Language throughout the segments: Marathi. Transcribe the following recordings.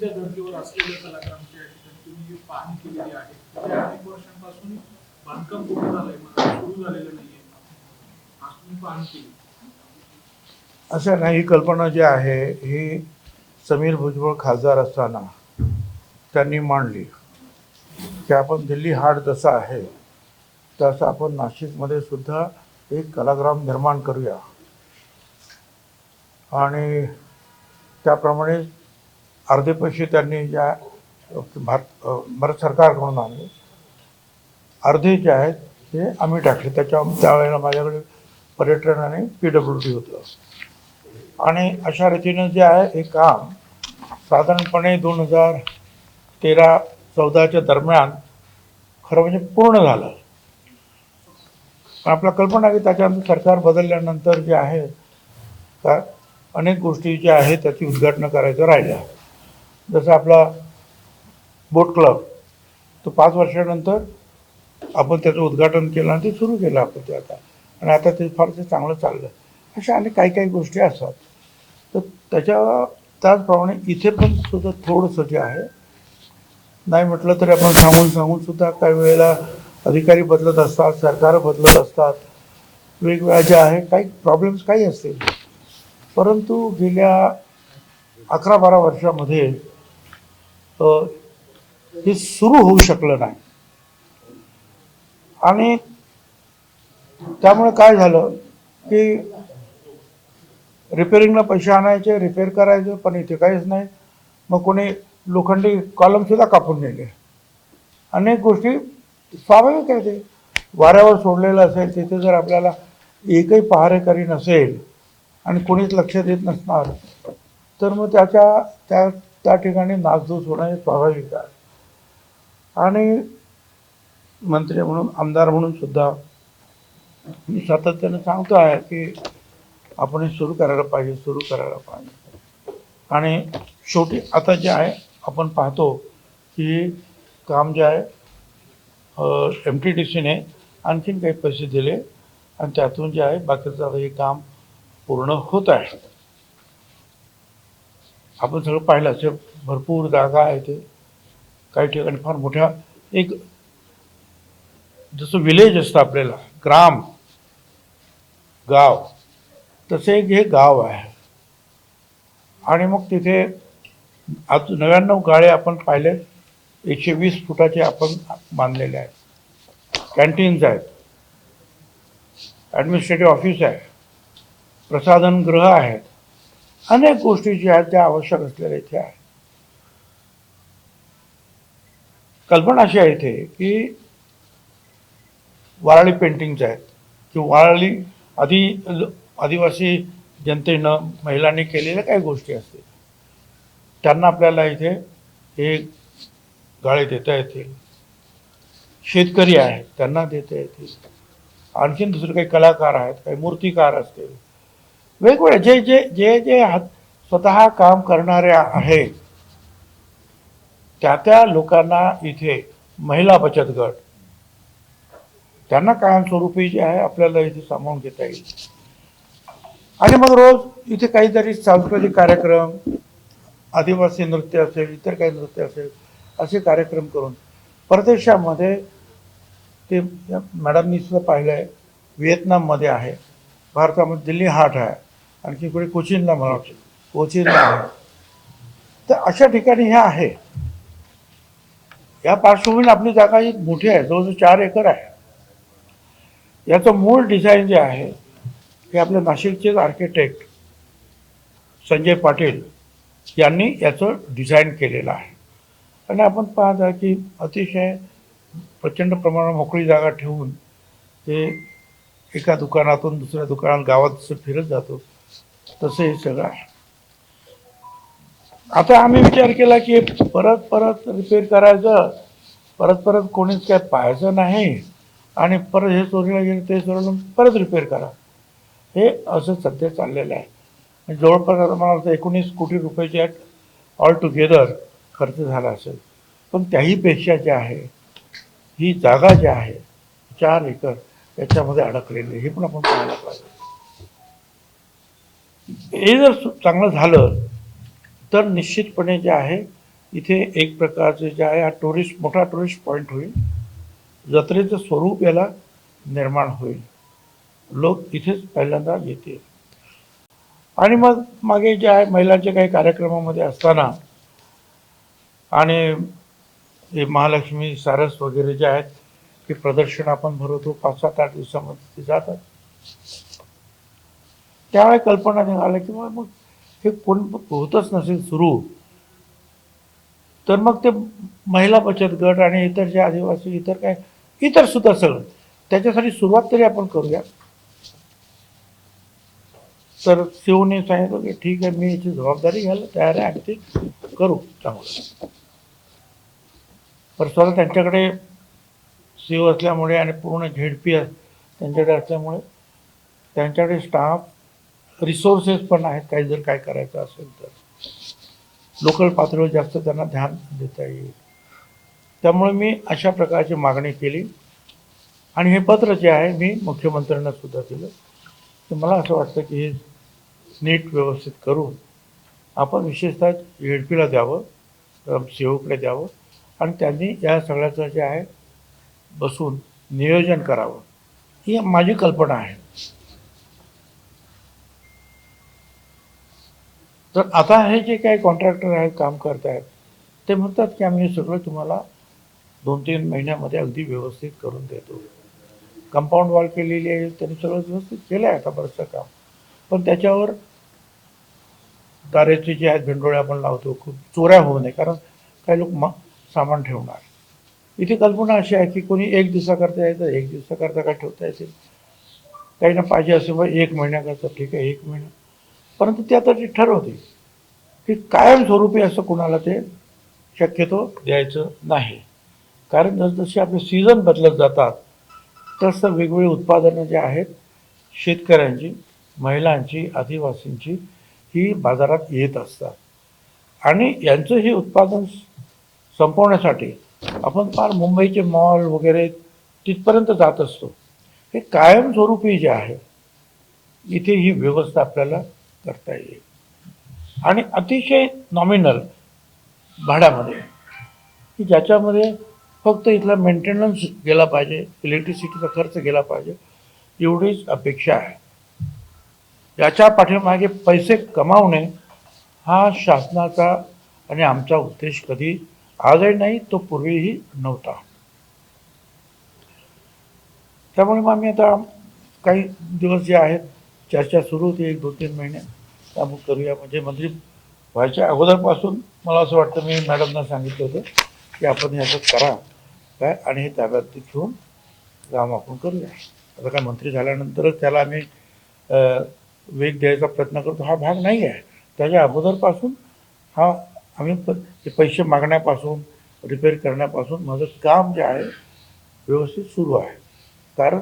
तुमच्या धर्तीवर असलेल्या कलाकारांच्या ठिकाणी तुम्ही पाहणी केलेली आहे त्या अनेक वर्षांपासून बांधकाम पूर्ण झालंय सुरू झालेलं नाहीये. आज तुम्ही पाहणी केली. असं नाही ही कल्पना जी आहे ही समीर भुजबळ खासदार असताना त्यांनी मांडली. की आपण दिल्ली हाट जसा आहे तसं आपण नाशिकमध्ये सुद्धा एक कलाग्राम निर्माण करूया. आणि त्याप्रमाणे अर्धे पैसे त्यांनी ज्या भारत भारत सरकारकडून आणले. अर्धे जे आहेत ते आम्ही टाकले. त्याच्या त्यावेळेला माझ्याकडे पर्यटन आणि पी डब्ल्यू डी होतं. आणि अशा रीतीनं जे आहे हे काम साधारणपणे दोन हजार तेरा चौदाच्या दरम्यान खरं म्हणजे पूर्ण झालं. पण आपला कल्पना की त्याच्यानंतर सरकार बदलल्यानंतर जे आहे का अनेक गोष्टी ज्या आहेत त्याची उद्घाटनं करायचं राहिल्या जसं आपला बोट क्लब तो पाच वर्षानंतर आपण त्याचं उद्घाटन केलं आणि ते सुरू केलं आपण ते आता. आणि आता ते फारसं चांगलं चाललं. अशा अनेक काही काही गोष्टी असतात. तर त्याच्या त्याचप्रमाणे इथे पण सुद्धा थोडंसं जे आहे नाही म्हटलं तरी आपण सांगून सांगून सुद्धा काही वेळेला अधिकारी बदलत असतात सरकार बदलत असतात. वेगवेगळ्या ज्या आहे काही प्रॉब्लेम्स काही असतील. परंतु गेल्या अकरा बारा वर्षामध्ये हे सुरू होऊ शकलं नाही. आणि त्यामुळे काय झालं की रिपेरिंगला पैसे आणायचे रिपेअर करायचे पण इथे काहीच नाही. मग कोणी लोखंडी कॉलमसुद्धा कापून नेले. अनेक गोष्टी स्वाभाविक आहे ते. वाऱ्यावर सोडलेलं असेल तिथे जर आपल्याला एकही पहारेकरी नसेल आणि कोणीच लक्ष देत नसणार तर मग त्याच्या त्या त्या ठिकाणी नासधूस होणं हे स्वाभाविक आहे. आणि मंत्री म्हणून आमदार म्हणून सुद्धा मी सातत्यानं सांगतो आहे की आपण हे सुरू करायला पाहिजे सुरू करायला पाहिजे. आणि शेवटी आता जे आहे आपण पाहतो की काम जे आहे एम टी डी सीने आणखीन काही पैसे दिले आणि त्यातून जे आहे बाकीचं आता हे काम पूर्ण होत आहे. आपण सगळं पाहिलं असेल भरपूर जागा आहे ते. काही ठिकाणी फार मोठ्या एक जसं विलेज असतं आपल्याला ग्राम गाव तसे एक हे गाव आहे. आणि मग तिथे आज नव्याण्णव गाळे आपण पाहिले एकशे वीस फुटाचे आपण बांधलेले आहेत. कॅन्टीन्स आहेत. ॲडमिनिस्ट्रेटिव्ह ऑफिस आहे. प्रसाधन गृह आहेत. अनेक गोष्टी ज्या आहेत त्या आवश्यक असलेल्या इथे आहेत. कल्पना अशी आहे इथे की वाराळी पेंटिंग्स आहेत. किंवा वाराळी आधी आदिवासी जनतेनं महिलांनी केलेल्या काही गोष्टी असतील. त्यांना आपल्याला इथे हे गाळे देता येतील. शेतकरी आहेत त्यांना देता येतील. आणखीन दुसरे काही कलाकार आहेत काही मूर्तिकार असतील. वेगवेगळे जे जे जे जे हात स्वतः काम करणाऱ्या आहेत त्या त्या लोकांना इथे महिला बचत गट त्यांना कायमस्वरूपी जे आहे आपल्याला इथे सामावून घेता येईल. आणि मग रोज इथे काहीतरी सांस्कृतिक कार्यक्रम आदिवासी नृत्य असेल इतर काही नृत्य असेल असे कार्यक्रम करून परदेशामध्ये ते मॅडमनी सुद्धा पाहिलं आहे व्हिएतनाममध्ये आहे भारतामध्ये दिल्ली हाट आहे. आणखी कुठे कोचीनला मला वाटतं. कोचीनला. तर अशा ठिकाणी हे आहे. या पार्श्वभूमीने आपली जागा ही मोठी आहे जवळजवळ चार एकर आहे. याचं मूळ डिझाईन जे आहे हे आपल्या नाशिकचेच आर्किटेक्ट संजय पाटील यांनी याचं डिझाईन केलेलं आहे. आणि आपण पाहत आहे की अतिशय प्रचंड प्रमाणात मोकळी जागा ठेवून ते एका दुकानातून दुसऱ्या दुकानात गावात फिरत जातो. तसं हे सगळं आहे. आता आम्ही विचार केला की परत परत रिपेअर करायचं परत परत कोणीच काय पाहायचं नाही आणि परत हे चोरीला गेलं ते चोरीला परत रिपेअर करा. हे असं सध्या चाललेलं आहे. जवळपास आता मला वाटतं एकोणीस कोटी रुपयाच्या ऑल टुगेदर खर्च झाला असेल. पण त्याहीपेक्षा जे आहे ही जागा जी आहे चार एकर याच्यामध्ये अडकलेली हे पण आपण पाहायला पाहिजे. हे जर सु- चांगलं झालं तर निश्चितपणे जे आहे इथे एक प्रकारचे जे आहे हा टुरिस्ट मोठा टुरिस्ट पॉईंट होईल. जत्रेचं स्वरूप याला निर्माण होईल. लोक इथेच पहिल्यांदा येतील. आणि मग मागे जे आहे महिलांच्या काही कार्यक्रमामध्ये असताना आणि हे महालक्ष्मी सारस वगैरे जे आहेत ते प्रदर्शन आपण भरवतो. पाच सात आठ दिवसामध्ये ते जातात. त्यावेळी कल्पना निघाल्या की मग हे कोण होतच नसेल सुरू. तर मग ते महिला बचत गट आणि इतर जे आदिवासी इतर काय इतर सुद्धा सगळं. त्याच्यासाठी सुरुवात तरी आपण करूया. तर शिवने सांगितलं की ठीक आहे मी याची जबाबदारी घ्यायला तयार आहे आणि ते करू. चांगलं. पण स्वतः त्यांच्याकडे शिव असल्यामुळे आणि पूर्ण झेडपी त्यांच्याकडे असल्यामुळे त्यांच्याकडे स्टाफ रिसोर्सेस पण आहेत काही जर काय करायचं असेल तर. लोकल पातळीवर जास्त त्यांना ध्यान देता येईल. त्यामुळे मी अशा प्रकारची मागणी केली. आणि हे पत्र जे आहे मी मुख्यमंत्र्यांना सुद्धा दिलं. तर मला असं वाटतं की हे नीट व्यवस्थित करून आपण विशेषतः झेडपीला द्यावं सेवकला द्यावं. आणि त्यांनी या सगळ्याचं जे आहे बसून नियोजन करावं. ही माझी कल्पना आहे. तर आता हे जे काही कॉन्ट्रॅक्टर आहेत काम करत आहेत ते म्हणतात की आम्ही हे सगळं तुम्हाला दोन तीन महिन्यामध्ये अगदी व्यवस्थित करून देतो. कंपाऊंड वॉल केलेली आहे त्यांनी सगळं व्यवस्थित केलं आहे आता बरंचसं काम. पण त्याच्यावर दारेचे जे आहेत भेंडोळे आपण लावतो खूप चोऱ्या होऊ नये कारण काही लोक मग सामान ठेवणार. इथे कल्पना अशी आहे की कोणी एक दिवसाकरता यायचं एक दिवसाकरता काय ठेवता येतील? काही ना पाहिजे असेल मग एक महिन्याकरता ठीक आहे एक महिना. परंतु ते आता ते ठरवते की कायमस्वरूपी असं कुणाला ते शक्यतो द्यायचं नाही. कारण जसजसे आपले सीझन बदलत जातात तसं वेगवेगळी उत्पादनं जे आहेत शेतकऱ्यांची महिलांची आदिवासींची ही बाजारात येत असतात. आणि यांचं हे उत्पादन संपवण्यासाठी आपण फार मुंबईचे मॉल वगैरे तिथपर्यंत जात असतो. हे कायमस्वरूपी जे आहे इथे ही व्यवस्था आपल्याला करता येईल. आणि अतिशय नॉमिनल भाड्यामध्ये. की ज्याच्यामध्ये फक्त इथला मेंटेनन्स गेला पाहिजे इलेक्ट्रिसिटीचा खर्च गेला पाहिजे एवढीच अपेक्षा आहे. याच्या पाठीमागे पैसे कमावणे हा शासनाचा आणि आमचा उद्देश कधी आजही नाही तो पूर्वीही नव्हता. त्यामुळे मग आम्ही आता काही दिवस जे आहेत चर्चा सुरू होती एक दोन तीन महिने. त्यामुळे करूया. म्हणजे मंत्री व्हायच्या अगोदरपासून मला असं वाटतं मी मॅडमना सांगितलं होतं की आपण हे असं करा. काय? आणि हे ताब्यात घेऊन काम आपण करूया. आता काय मंत्री झाल्यानंतरच त्याला आम्ही वेग द्यायचा प्रयत्न करतो. हा भाग नाही आहे. त्याच्या अगोदरपासून हा आम्ही प ते पैसे मागण्यापासून रिपेअर करण्यापासून माझं काम जे आहे व्यवस्थित सुरू आहे. कारण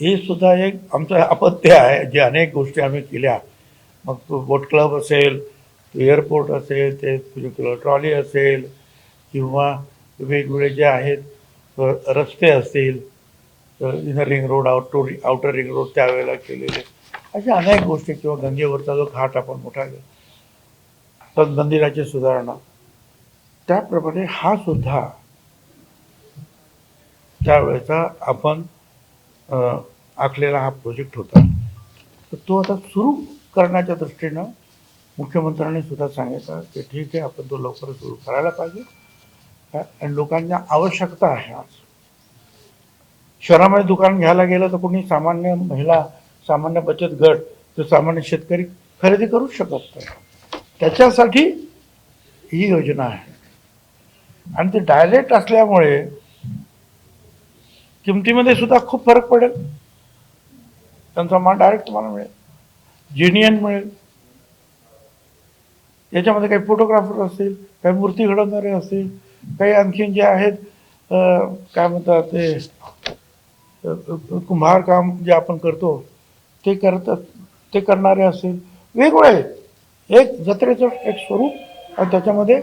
हे सुद्धा एक आमचं अपत्य आहे. जे अनेक गोष्टी आम्ही केल्या मग तो बोट क्लब असेल तो एअरपोर्ट असेल ते ट्रॉली असेल किंवा वेगवेगळे जे आहेत रस्ते असतील inner ring road outer outer ring road त्यावेळेला केलेले. अशा अनेक गोष्टी किंवा गंगेवरचा जो घाट आपण मोठा तर मंदिराची सुधारणा. त्याप्रमाणे हा सुद्धा त्यावेळेचा आपण आखलेला हा प्रोजेक्ट होता. तर तो आता सुरू करण्याच्या दृष्टीनं मुख्यमंत्र्यांनी सुद्धा सांगितलं की ठीक आहे आपण तो लवकर सुरू करायला पाहिजे. आणि लोकांना आवश्यकता आहे आज. शहरामध्ये दुकान घ्यायला गेलं तर कोणी सामान्य महिला सामान्य बचत गट किंवा सामान्य शेतकरी खरेदी करू शकत नाही. त्याच्यासाठी ही योजना आहे. आणि ते डायरेक्ट असल्यामुळे किमतीमध्ये सुद्धा खूप फरक पडेल. त्यांचा माल डायरेक्ट तुम्हाला मिळेल. जेनियन मिळेल याच्यामध्ये काही फोटोग्राफर असतील काही मूर्ती घडवणारे असतील काही आणखीन जे आहेत काय म्हणतात ते कुंभार काम जे आपण करतो ते करतात ते करणारे असतील वेगवेगळे एक जत्रेचं एक स्वरूप आणि त्याच्यामध्ये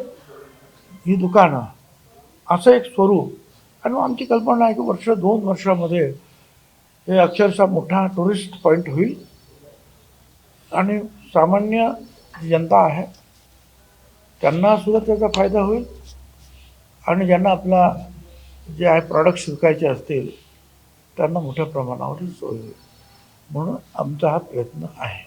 ही दुकानं. असं एक स्वरूप. आणि मग आमची कल्पना आहे की वर्ष दोन वर्षामध्ये हे अक्षरशः मोठा टुरिस्ट पॉईंट होईल. आणि सामान्य जनता आहे. त्यांना सुद्धा त्याचा फायदा होईल. आणि ज्यांना आपला जे आहे प्रॉडक्ट विकायचे असतील त्यांना मोठ्या प्रमाणावर सोय होईल. म्हणून आमचा हा प्रयत्न आहे.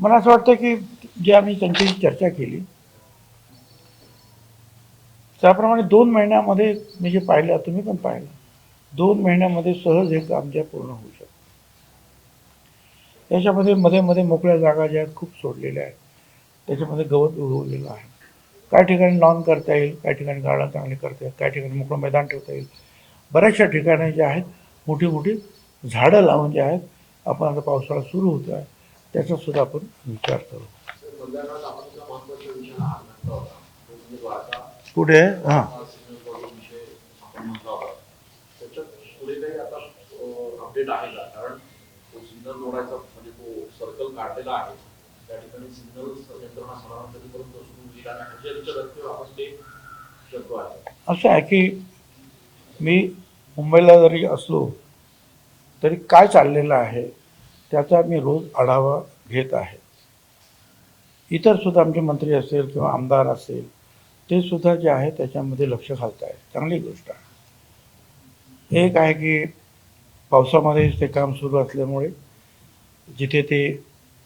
मला असं वाटतं की जे आम्ही त्यांच्याशी चर्चा केली त्याप्रमाणे दोन महिन्यामध्ये मी जे पाहिलं तुम्ही पण पाहिलं. दोन महिन्यामध्ये सहज हे काम जे पूर्ण होऊ शकतं. त्याच्यामध्ये मध्ये मध्ये मोकळ्या जागा ज्या आहेत खूप सोडलेल्या आहेत. त्याच्यामध्ये गवत उगवलेलं आहे. काही ठिकाणी लॉन करता येईल काही ठिकाणी गार्डन चांगली करता येईल काही ठिकाणी मोकळं मैदान ठेवता येईल. बऱ्याचशा ठिकाणी जे आहेत मोठी मोठी झाडं लावून जे आहेत आपण आता पावसाळा सुरू होतो आहे त्याचासुद्धा आपण विचार करू. कुठे हा. सर्कल आहे असं आहे की मी मुंबईला जरी असलो तरी काय चाललेलं आहे त्याचा मी रोज आढावा घेत आहे. इतर सुद्धा आमचे मंत्री असेल किंवा आमदार असेल ते सुद्धा जे आहे त्याच्यामध्ये लक्ष घालत आहेत चांगली गोष्ट आहे. एक आहे की पावसामध्ये ते काम सुरू असल्यामुळे जिथे ते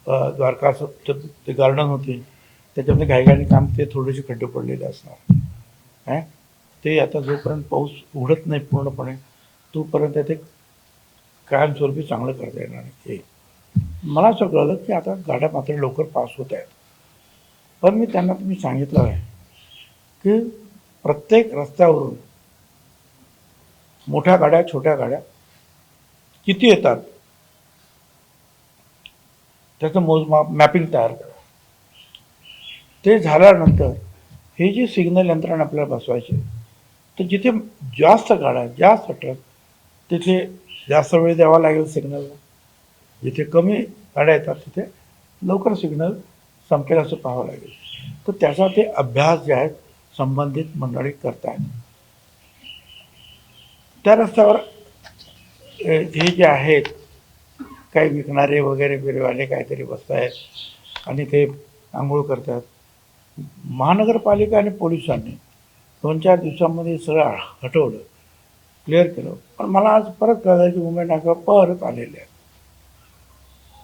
अ, द्वारकाचं ते- गार्डन होते त्याच्यामध्ये घाईघाईने काम ते थोडेसे खड्डे पडलेले असणार. आहे ते आता जोपर्यंत पाऊस उघडत नाही पूर्णपणे तोपर्यंत ते कायमस्वरूपी चांगलं करता येणार नाही. हे मला असं कळलं की आता गाड्या मात्र लवकर पास होत आहेत. पण मी त्यांना तुम्ही सांगितलं आहे. की प्रत्येक रस्त्यावरून मोठ्या गाड्या छोट्या गाड्या किती येतात? त्याचं मोजमाप मॅपिंग तयार करा. ते झाल्यानंतर हे जे सिग्नल यंत्रणा आपल्याला बसवायचे तर जिथे जास्त गाड्या जास्त ट्रक तिथे जास्त वेळ द्यावा लागेल सिग्नलला. जिथे कमी गाड्या येतात तिथे लवकर सिग्नल संपेल असं पाहावं लागेल. तर त्याचा ते अभ्यास जे आहेत संबंधित मंडळी करतायत. त्या रस्त्यावर हे जे आहेत काही विकणारे वगैरे बिरेवाले काहीतरी बसत आहेत आणि ते आंघोळ करतात. महानगरपालिका आणि पोलिसांनी दोन चार दिवसांमध्ये सगळं हटवलं क्लिअर केलं. पण मला आज परत कळलं की मुंबई नाका परत आलेले आहेत.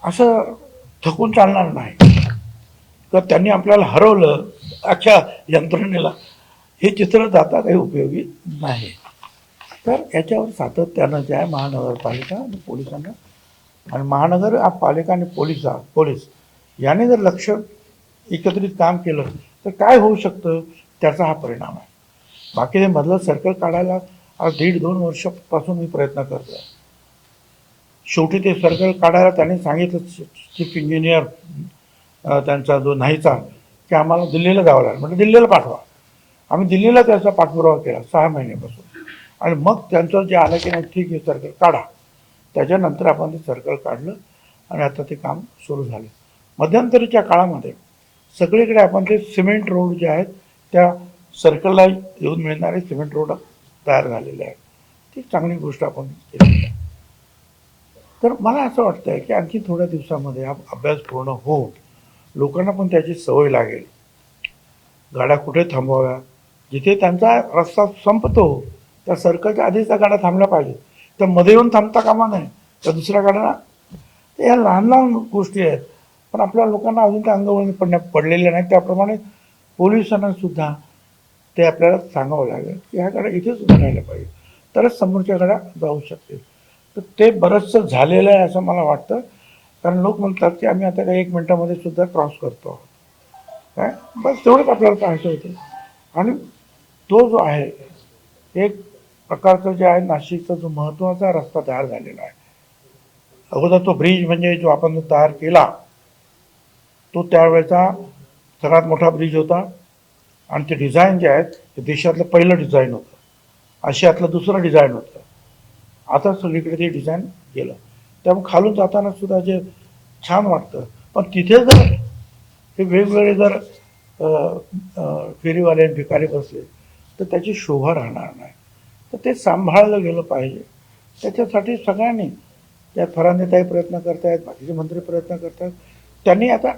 असं थकून चालणार नाही. तर त्यांनी आपल्याला हरवलं अख्ख्या यंत्रणेला हे चित्र जाता काही उपयोगी नाही. तर याच्यावर सातत्यानं जे आहे महानगरपालिका आणि पोलिसांना आणि महानगर पालिका आणि पोलीस पोलीस याने जर लक्ष एकत्रित काम केलं तर काय होऊ शकतं? त्याचा हा परिणाम आहे. बाकी हे मधलं सर्कल काढायला आज दीड दोन वर्षापासून मी प्रयत्न करतो आहे शेवटी ते सर्कल काढायला त्यांनी सांगितलं चीफ इंजिनियर त्यांचा जो नाहीचा की आम्हाला दिल्लीला जावं लागेल. म्हणजे दिल्लीला पाठवा. आम्ही दिल्लीला त्याचा पाठपुरावा केला सहा महिन्यापासून. आणि मग त्यांचं जे आलं की नाही ठीक आहे सर्कल काढा. त्याच्यानंतर आपण ते सर्कल काढलं आणि आता ते काम सुरू झालं. मध्यंतरीच्या काळामध्ये सगळीकडे आपण ते सिमेंट रोड जे आहेत त्या सर्कलला येऊन मिळणारे सिमेंट रोड तयार झालेले आहेत. ती चांगली गोष्ट आपण केली तर मला असं वाटतं आहे की आणखी थोड्या दिवसामध्ये हा अभ्यास पूर्ण होऊन लोकांना पण त्याची सवय लागेल. गाड्या कुठे थांबवाव्या? जिथे त्यांचा रस्ता संपतो त्या सर्कलच्या आधीच त्या गाड्या थांबल्या पाहिजे तर मध्ये येऊन थांबता कामा नाही तर दुसऱ्या गाड्यांना ते या लहान लहान गोष्टी आहेत. पण आपल्या लोकांना अजून त्या अंगवळणी पडण्या पडलेल्या नाहीत. त्याप्रमाणे पोलिसांना सुद्धा ते आपल्याला सांगावं लागेल की ह्या गाड्या इथेच उभ्या राहिल्या पाहिजे तरच समोरच्या गाड्या जाऊ शकतील. तर ते बरंचसं झालेलं आहे असं मला वाटतं. कारण लोक म्हणतात की आम्ही आता काही एक मिनटामध्ये सुद्धा क्रॉस करतो काय? बस तेवढंच आपल्याला पाहायचं होतं. आणि तो जो आहे एक प्रकारचं जे आहे नाशिकचा जो महत्त्वाचा रस्ता तयार झालेला आहे. अगोदर तो ब्रिज म्हणजे जो आपण तयार केला तो त्यावेळेचा सगळ्यात मोठा ब्रिज होता. आणि ते डिझाईन जे आहेत ते देशातलं पहिलं डिझाईन होतं. आशियातलं दुसरं डिझाईन होतं. आता सगळीकडे ते डिझाईन केलं त्यामुळे खालून जाताना सुद्धा जे छान वाटतं. पण तिथे जर हे वेगवेगळे जर फेरीवाले भिकारी बसले तर त्याची शोभा राहणार नाही. तर ते सांभाळलं गेलं पाहिजे. त्याच्यासाठी सगळ्यांनी त्या फरांदेताई प्रयत्न करतायत बाकीचे मंत्री प्रयत्न करतायत. त्यांनी आता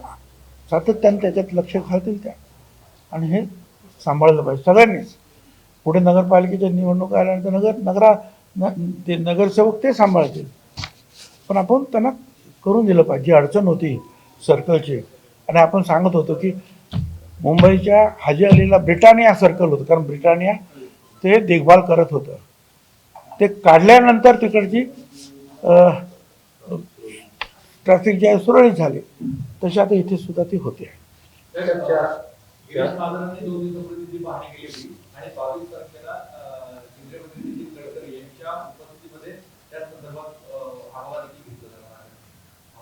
सातत्याने त्याच्यात लक्ष घालतील त्या. आणि हे सांभाळलं पाहिजे. सगळ्यांनीच पुढे नगरपालिकेच्या निवडणुका आल्यानंतर नगर नगरा न ते नगरसेवक ते सांभाळतील. पण आपण त्यांना करून दिलं पाहिजे. जी अडचण होती सर्कलची आणि आपण सांगत होतो की मुंबईच्या हाजी अलीला ब्रिटानिया सर्कल होतं. कारण ब्रिटानिया ते देखभाल करत होतं. ते काढल्यानंतर तिकडची ट्रॅफिक जी आहे सुरळीत झाली. तशी आता इथे सुद्धा ती होते गिरीश महाजनांनी दोन दिवसापूर्वी जी पाहणी केली होती आणि बावीस तारखेला अं, केंद्रीय मंत्री नितीन गडकरी यांच्या उपस्थितीमध्ये त्या संदर्भात अं, आढावा देखील घेतला जाणार आहे आपल्याकडनं काही सूचना असणार आहे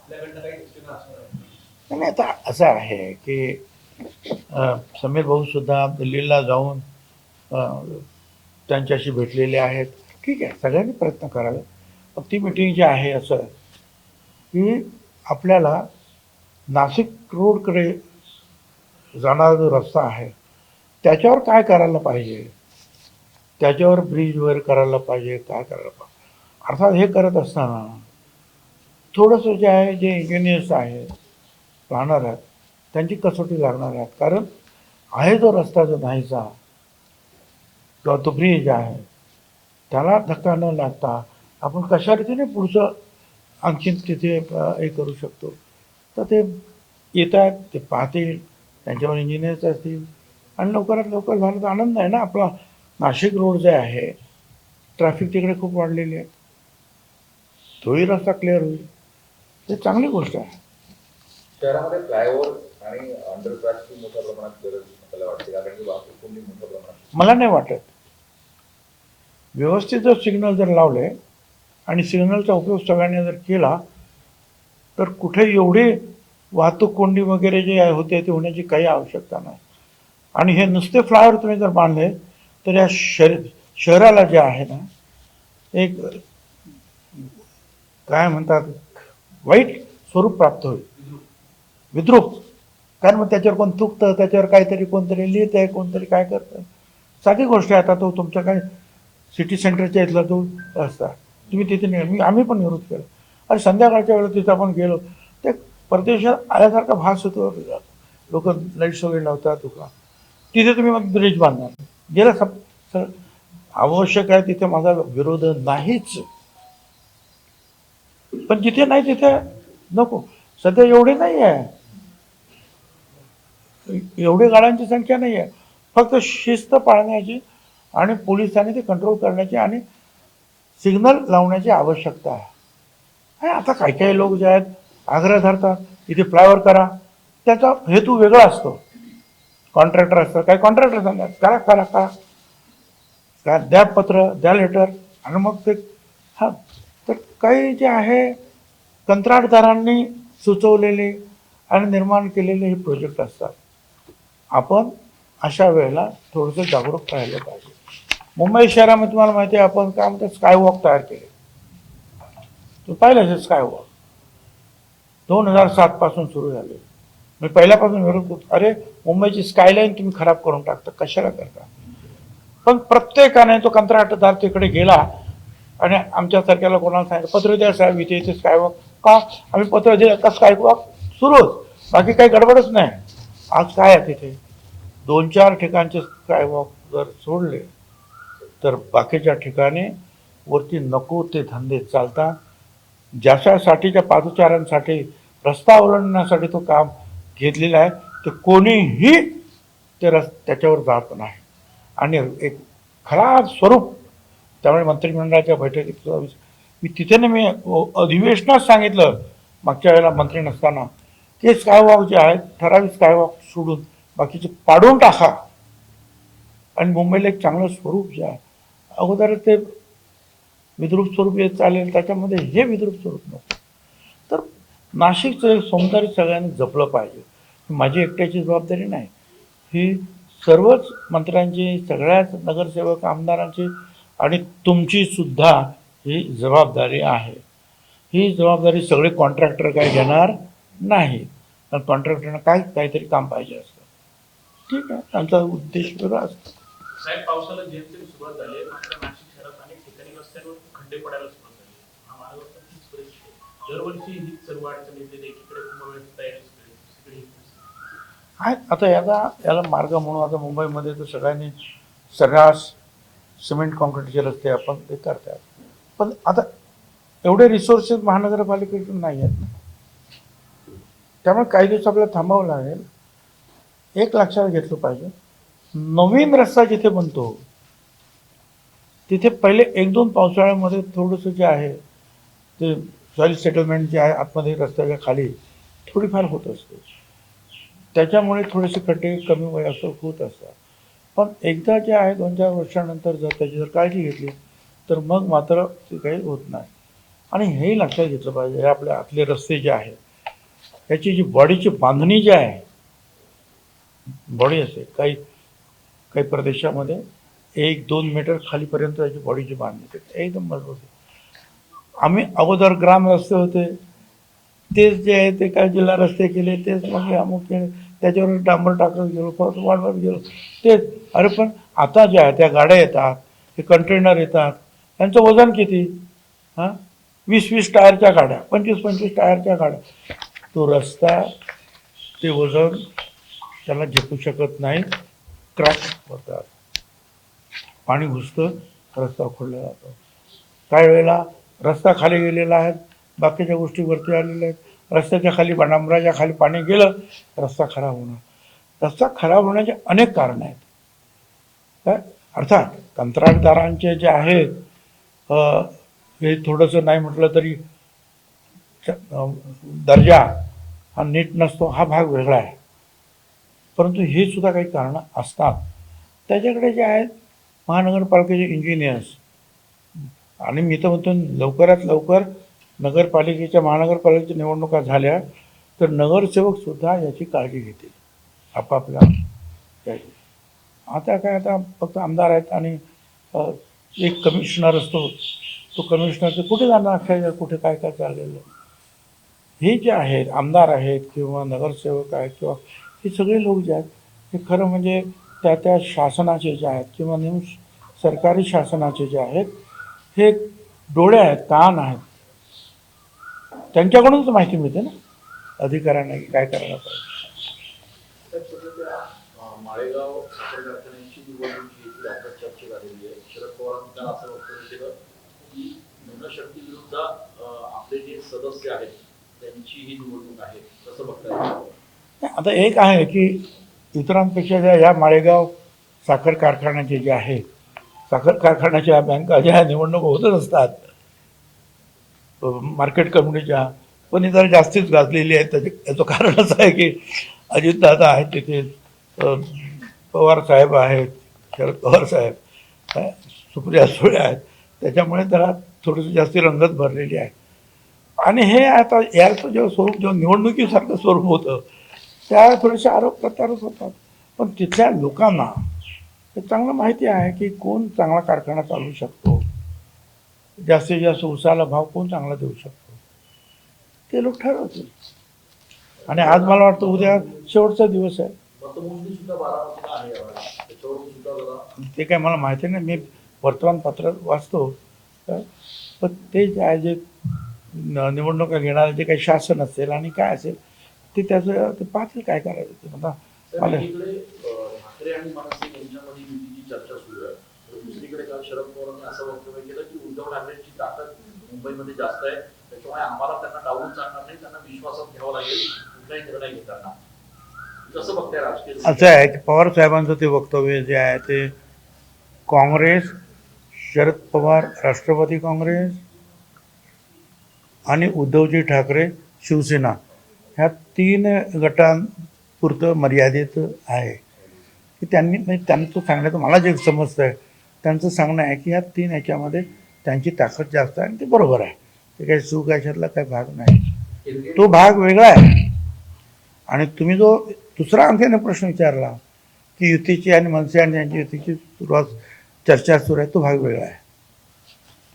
नाही आता असं आहे की समीर भाऊ सुद्धा दिल्लीला जाऊन त्यांच्याशी भेटलेले आहेत. ठीक आहे सगळ्यांनी प्रयत्न करावे. पण ती मिटिंग जी आहे असं की आपल्याला नाशिक रोडकडे जाणारा जो रस्ता आहे त्याच्यावर काय करायला पाहिजे? त्याच्यावर ब्रिज वगैरे करायला पाहिजे काय करायला पाहिजे? अर्थात हे करत असताना थोडंसं जे आहे जे इंजिनियर्स आहे राहणार आहेत त्यांची कसोटी लागणार आहेत. कारण आहे जो रस्ता जो नाहीचा किंवा तो ब्रिज आहे त्याला धक्का न लागता आपण कशा रीतीने पुढचं आणखीन तिथे हे करू शकतो? तर ते येत आहेत ते पाहतील त्यांच्यावर इंजिनियर्स असतील आणि लवकरात लवकर झालं तर आनंद आहे ना. आपला नाशिक रोड जे आहे ट्रॅफिक तिकडे खूप वाढलेली आहे. तोही रस्ता क्लिअर होईल. ते चांगली गोष्ट आहे. शहरामध्ये फ्लायओव्हर आणि अंडरपासची मोठ्या प्रमाणात गरज आपल्याला वाटते कारण की वाहतूक कोंडी मोठ्या प्रमाणात मला नाही वाटत. व्यवस्थित जर सिग्नल जर लावले आणि सिग्नलचा उपयोग सगळ्यांनी जर केला तर कुठे एवढी वाहतूक कोंडी वगैरे जे होते ते होण्याची काही आवश्यकता नाही. आणि हे नुसते फ्लायओव्हर तुम्ही जर बांधले तर या शहर शहराला जे आहे ना एक काय म्हणतात वाईट स्वरूप प्राप्त होईल. विद्रूप कारण मग त्याच्यावर कोण थुकतं त्याच्यावर काहीतरी कोणतरी लिहित आहे कोणतरी काय करतं साधी गोष्ट आहे आता तो तुमच्या काय सिटी सेंटरच्या इथला तो रस्ता तुम्ही तिथे नेहमी आम्ही पण विरोध केला. आणि संध्याकाळच्या वेळेला तिथं आपण गेलो ते परदेशात आल्यासारखा भास होतो. लोक लाईट्स वगैरे लावतात तुका तिथे तुम्ही मग ब्रिज बांधणार. गेलं सप आवश्यक आहे तिथे माझा विरोध नाहीच. पण जिथे नाही तिथे नको. सध्या एवढे नाही आहे एवढी गाड्यांची संख्या नाही आहे फक्त शिस्त पाळण्याची आणि पोलिसांनी ते कंट्रोल करण्याची आणि सिग्नल लावण्याची आवश्यकता आहे. आता काही काही लोक जे आहेत आग्रह धरतात इथे फ्लायओव्हर करा. त्याचा हेतू वेगळा असतो. कॉन्ट्रॅक्टर असतं काही कॉन्ट्रॅक्टर सांगतात करा करा करा. काय द्या पत्र द्या लेटर आणि मग ते हां तर काही जे आहे कंत्राटदारांनी सुचवलेले आणि निर्माण केलेले हे प्रोजेक्ट असतात. आपण अशा वेळेला थोडंसं जागरूक राहिलं पाहिजे. मुंबई शहरामध्ये तुम्हाला माहिती आहे आपण काय म्हणतात स्कायवॉक तयार केले. तू पाहिलं असेल स्कायवॉक दोन हजार सातपासून सुरू झाले. मी पहिल्यापासून विरोध करतो. अरे मुंबईची स्कायलाईन तुम्ही खराब करून टाकता कशाला करता? पण प्रत्येकाने तो कंत्राटदार तिकडे गेला आणि आमच्यासारख्याला कोणाला सांगितलं? पत्र द्या साहेब इथे इथे स्कायवॉक का? आम्ही पत्र दिलं का स्कायवॉक सुरूच बाकी काही गडबडच नाही. आज काय आहे तिथे? दोन चार ठिकाणचे स्कायवॉक जर सोडले तर बाकीच्या ठिकाणी वरती नको ते धंदे चालतात. ज्याच्यासाठीच्या पादचाऱ्यांसाठी रस्ता ओलांडण्यासाठी तो काम घेतलेला आहे ते कोणीही ते रस त्याच्यावर जात नाही. आणि एक खराब स्वरूप त्यामुळे मंत्रिमंडळाच्या बैठकीत मी तिथे ना मी अधिवेशनात सांगितलं मागच्या वेळेला मंत्री नसताना. ते स्कायवॉक जे आहेत ठराविक स्कायवॉक सोडून बाकीचे पाडून टाका. आणि मुंबईला एक चांगलं स्वरूप जे आहे अगोदर ते विद्रूप स्वरूप येत चालेल त्याच्यामध्ये हे विद्रूप स्वरूप नसतं तर नाशिकचं एक सौंदर्य सगळ्यांनी जपलं पाहिजे. माझी एकट्याची जबाबदारी नाही. ही सर्वच मंत्र्यांची सगळ्याच नगरसेवक आमदारांची आणि तुमची सुद्धा ही जबाबदारी आहे. ही जबाबदारी सगळे कॉन्ट्रॅक्टर काय घेणार नाही. कारण कॉन्ट्रॅक्टरना काय काहीतरी काम पाहिजे असतं. ठीक आहे त्यांचा उद्देश वेगळा असतो. साहेब पावसाला जेमतेम सुरुवात झाली आहे मात्र नाशिक शहरात अनेक ठिकाणी रस्त्यांवर खड्डे पडायला सुरुवात परिस्थिती आहे. दरवर्षी ही सर्व अडचणी येते एकीकडे कुंभमेळ्याची तयारी सगळी सगळी परिस्थिती. आहे. आता याला याला मार्ग म्हणून आता मुंबईमध्ये तर सगळ्यांनी सर्रास सिमेंट कॉन्क्रीटचे रस्ते आपण ते करतात. पण आता एवढे रिसोर्सेस महानगरपालिकेकडून नाही आहेत. ना त्यामुळे काही दिवस आपल्याला थांबावं लागेल. एक लक्षात घेतलं पाहिजे. नवीन रस्ता जिथे बनतो तिथे पहिले एक दोन पावसाळ्यामध्ये थोडंसं जे आहे ते सॉईल सेटलमेंट जे आहे आतमध्ये रस्त्याच्या खाली थोडीफार होत असते. त्याच्यामुळे थोडेसे खड्डे कमी वय असं होत असतात. पण एकदा जे आहे दोन चार वर्षानंतर जर त्याची जर काळजी घेतली तर मग मात्र ते काही होत नाही. आणि हे लक्षात घेतलं पाहिजे हे आपल्या आतले रस्ते जे आहेत याची जी बॉडीची बांधणी जी आहे बॉडी असते काही काही प्रदेशामध्ये एक दोन मीटर खालीपर्यंत याची बॉडीची बांधणी असते एकदम मजबूत आहे आम्ही अगोदर ग्राम रस्ते होते. तेच जे आहे ते काय जिल्हा रस्ते केले तेच मग अमुक केले त्याच्यावर डांबर टाकत गेलो परत वाढवत गेलो. तेच अरे पण आता ज्या आहे त्या गाड्या येतात हे कंटेनर येतात त्यांचं वजन किती? हां? वीस वीस टायरच्या गाड्या पंचवीस पंचवीस टायरच्या गाड्या. तो रस्ता ते वजन त्याला झेपू शकत नाही क्रॅक होतात. पाणी घुसतं रस्ता खोडला जातो. काही वेळेला रस्ता खाली गेलेला आहे बाकीच्या गोष्टी वरती आलेल्या आहेत. रस्त्याच्या खाली डांबराच्या खाली पाणी गेलं रस्ता खराब होणार. रस्ता खराब होण्याचे अनेक कारण आहेत. काय अर्थात कंत्राटदारांचे जे आहेत हे थोडंसं नाही म्हटलं तरी दर्जा हा नीट नसतो हा भाग वेगळा आहे. परंतु हे सुद्धा काही कारणं असतात. त्याच्याकडे जे आहेत महानगरपालिकेचे इंजिनियर्स आणि मी तर म्हणतो लवकरात लवकर नगरपालिकेच्या महानगरपालिकेच्या निवडणुका झाल्या तर नगरसेवकसुद्धा याची काळजी घेतील. आपापल्या आता काय आता फक्त आमदार आहेत आणि एक कमिशनर असतो. तो कमिशनर ते कुठे जाणार अख्ख्या कुठे काय काय चाललेलं हे जे आहेत आमदार आहेत किंवा नगरसेवक आहेत किंवा हे सगळे लोक जे आहेत हे खरं म्हणजे त्या त्या शासनाचे जे आहेत किंवा नेहमी सरकारी शासनाचे जे आहेत हे डोळे आहेत कान आहेत. त्यांच्याकडूनच माहिती मिळते ना. अधिकाऱ्यांना की काय करायला पाहिजे. माळेगाव कारखान्याची निवडणूक आता चर्चेत आलेली आहे. शरद पवारांनी काल असं वक्तव्य केलं की जनशक्ती विरुद्ध अं, आपले जे सदस्य आहेत त्यांची ही निवडणूक आहे. कसं बघता येईल आता एक आहे की इतरांपेक्षा ज्या या माळेगाव साखर कारखान्याचे जे आहेत साखर कारखान्याच्या बँका ज्या निवडणूक होतच असतात मार्केट कमिटीच्या पण ही जरा जास्तीच गाजलेली आहे. त्याचे याचं कारण असं आहे की अजितदादा आहेत तिथे पवार साहेब आहेत शरद पवार साहेब सुप्रिया सुळे आहेत. त्याच्यामुळे जरा थोडीशी जास्ती रंगत भरलेली आहे. आणि हे आता याचं जेव्हा स्वरूप जेव्हा निवडणुकीसारखं स्वरूप होतं त्या थोडेसे आरोप प्रत्यारोप होतात. पण तिथल्या लोकांना हे चांगलं माहिती आहे की कोण चांगला कारखाना चालवू शकतो? जास्तीत जास्त उसाला भाव कोण चांगला देऊ शकतो? ते लोक ठरवतील. आणि आज मला वाटतं उद्या शेवटचा दिवस आहे. ते काय मला माहिती नाही. मी वर्तमानपत्र वाचतो. पण ते जे आहे जे निवडणुका घेणारे जे काही शासन असेल आणि काय असेल ते त्याचं ते पाहतील काय करायचं ते. आलं. एकीकडे अं, काल शरद पवारांनी असं वक्तव्य केलं की उद्धव ठाकरेंची ताकद मुंबईमध्ये जास्त आहे. त्याच्यामुळे आम्हाला त्यांना डावून चालणार नाही त्यांना विश्वासात घ्यावं लागेल कुठलाही निर्णय घेताना. कसं बघताय राजकीय असं आहे की पवार साहेबांचं ते वक्तव्य जे आहे ते काँग्रेस शरद पवार राष्ट्रवादी काँग्रेस आणि उद्धवजी ठाकरे शिवसेना ह्या तीन गटांपुरतं मर्यादित आहे. की त्यांनी म्हणजे त्यांचं सांगण्याचं मला जे समजतं आहे त्यांचं सांगणं आहे की ह्या तीन ह्याच्यामध्ये त्यांची ताकद जास्त आहे आणि ते बरोबर आहे. ते काही सुख याच्यातला काही भाग नाही. तो भाग वेगळा आहे. आणि तुम्ही जो दुसरा आणखीन प्रश्न विचारला की युतीची आणि मनसे आणि यांची युतीची सुरुवात चर्चा सुरू आहे तो भाग वेगळा आहे.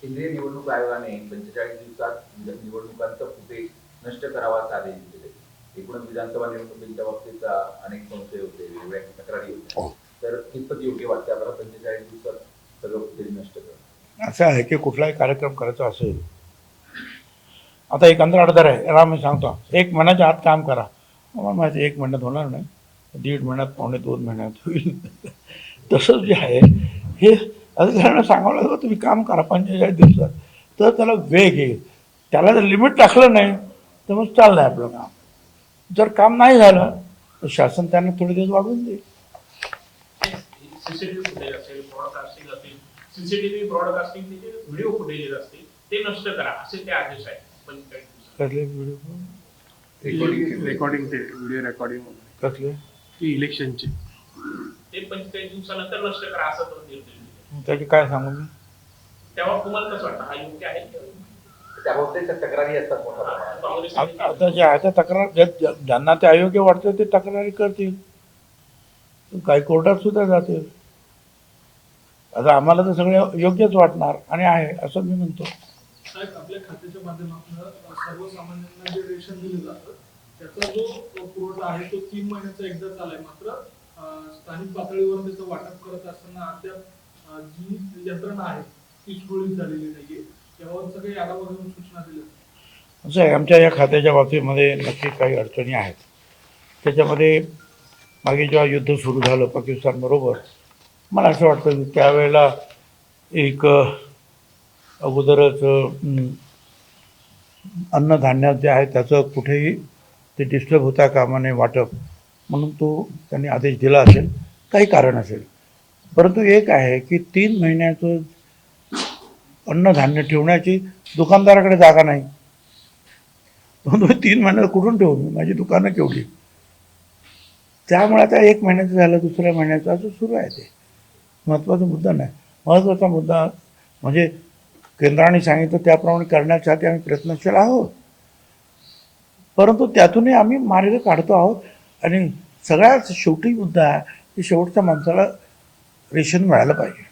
केंद्रीय निवडणूक आयोगाने पंचेचाळीस दिवसात निव- निवडणुकांचा फुटेज नष्ट करावा असे आदेश दिले. एकूणच विधानसभा निवडणुकीच्या बाबतीत अनेक संशय होते वेगवेगळ्या तक्रारी होत्या. तर कितपत योग्य वाटते आपल्याला पंचेचाळीस दिवसात सगळं नष्ट असं आहे की कुठलाही कार्यक्रम करायचा असेल. आता एक अंतर अडधर आहे. याला मी सांगतो. एक महिन्याच्या आत काम करा. मला माहिती एक महिन्यात होणार नाही. दीड महिन्यात पावणे दोन महिन्यात होईल. तसंच जे आहे हे अधिकाऱ्यांना सांगावं लागलं तुम्ही काम करा. पंचेचाळीस दिवसात. तर त्याला वेग येईल. त्याला जर लिमिट टाकलं नाही तर मग चाललं आहे आपलं काम. जर काम नाही झालं तर शासन त्यांना थोडे दिवस वाढवून देईल. सीसीटीव्ही ब्रॉडकास्टिंग जे व्हिडिओ फुटेजेस असतील ते नष्ट करा असे ते आदेश आहेत. कसले व्हिडिओ रेकॉर्डिंग रेकॉर्डिंग ते व्हिडिओ रेकॉर्डिंग कसले? ती इलेक्शनची ते पंचेचाळीस दिवसानंतर नष्ट करा असं तो निर्देश दिले त्याची काय सांगू मी? तेव्हा तुम्हाला कसं वाटतं? हा योग्य आहे तक्रारी असतात मोठ्या प्रमाणात. काँग्रेस आता आता जे आहे त्या तक्रार ज्या- ज्या- ज्यांना ते अयोग्य वाटतं ते तक्रारी करतील. काही कोर्टात सुद्धा जातील. आता आम्हाला तर सगळं योग्यच वाटणार आणि आहे असं मी म्हणतो. साहेब आपल्या खात्याच्या माध्यमातून अ, सर्वसामान्यांना जे रेशन दिलं जातं त्याचा जो पुरवठा आहे तो तीन महिन्याचा एकदा चालाय. मात्र अ, स्थानिक पातळीवर त्याचं वाटप करत असताना अद्याप अ, जी यंत्रणा आहे ती सुरळीत झालेली नाहीये. यावर सगळे आढावा घेऊन सूचना दिल्या. असं आहे आमच्या या खात्याच्या बाबतीमध्ये नक्की काही अडचणी आहेत. त्याच्यामध्ये मागे जेव्हा युद्ध सुरू झालं पाकिस्तानबरोबर मला असं वाटतं की त्यावेळेला एक अगोदरच अन्नधान्य जे आहे त्याचं कुठेही ते डिस्टर्ब होता कामाने वाटप. म्हणून तो त्यांनी आदेश दिला असेल. काही कारण असेल. परंतु एक आहे की तीन महिन्याचं अन्नधान्य ठेवण्याची दुकानदाराकडे जागा नाही. म्हणून तीन महिन्यात कुठून ठेवू? मी माझी दुकानं केवढी? त्यामुळे आता एक महिन्याचं झालं दुसऱ्या महिन्याचं असं सुरू आहे ते. महत्त्वाचा मुद्दा नाही. महत्त्वाचा मुद्दा म्हणजे केंद्राने सांगितलं त्याप्रमाणे करण्यासाठी आम्ही प्रयत्नशील आहोत. परंतु त्यातूनही आम्ही मार्ग काढतो आहोत. आणि सगळ्यात शेवटी मुद्दा आहे की शेवटच्या माणसाला रेशन मिळालं पाहिजे.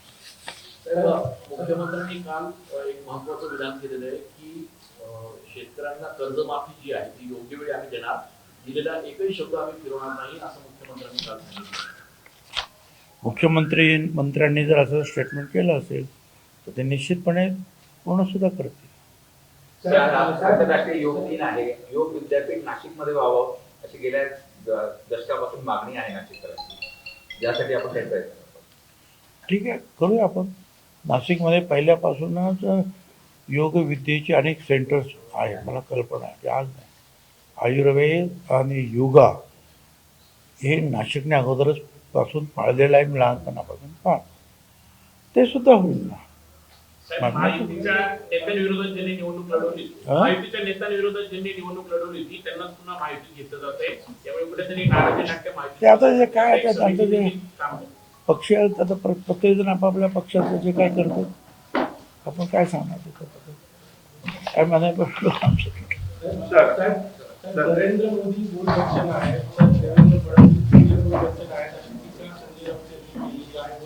मुख्यमंत्र्यांनी काल एक महत्वाचं विधान केलेलं आहे की शेतकऱ्यांना कर्जमाफी जी आहे ती योग्य वेळी आम्ही देणार. दिलेला एकही शब्द आम्ही फिरवणार नाही असं मुख्यमंत्र्यांनी काल सांगितलं. मुख्यमंत्री मंत्र्यांनी जर असं स्टेटमेंट केलं असेल तर ते निश्चितपणे पूर्णसुद्धा करतील. आंतरराष्ट्रीय योग दिन आहे. योग विद्यापीठ नाशिकमध्ये व्हावं अशी गेल्या दशकापासून मागणी आहे नाशिककरांची. यासाठी आपण प्रयत्न. ठीक आहे करूया आपण. नाशिकमध्ये पहिल्यापासूनच योग विद्येची अनेक सेंटर्स आहेत. मला कल्पना आहे की आज नाही. आयुर्वेद आणि योगा हे नाशिकने अगोदरच पासून पाळलेलं आहे मी लहानपणापासून. पाळ ते सुद्धा होईल ना. हा? ते आता जे काय त्यांचं जे. पक्षी आहेत आता प्र- प्रत्येकजण आपापल्या पक्षाचं जे काय करतो आपण काय सांगणार काय म्हणायचं नरेंद्र मोदी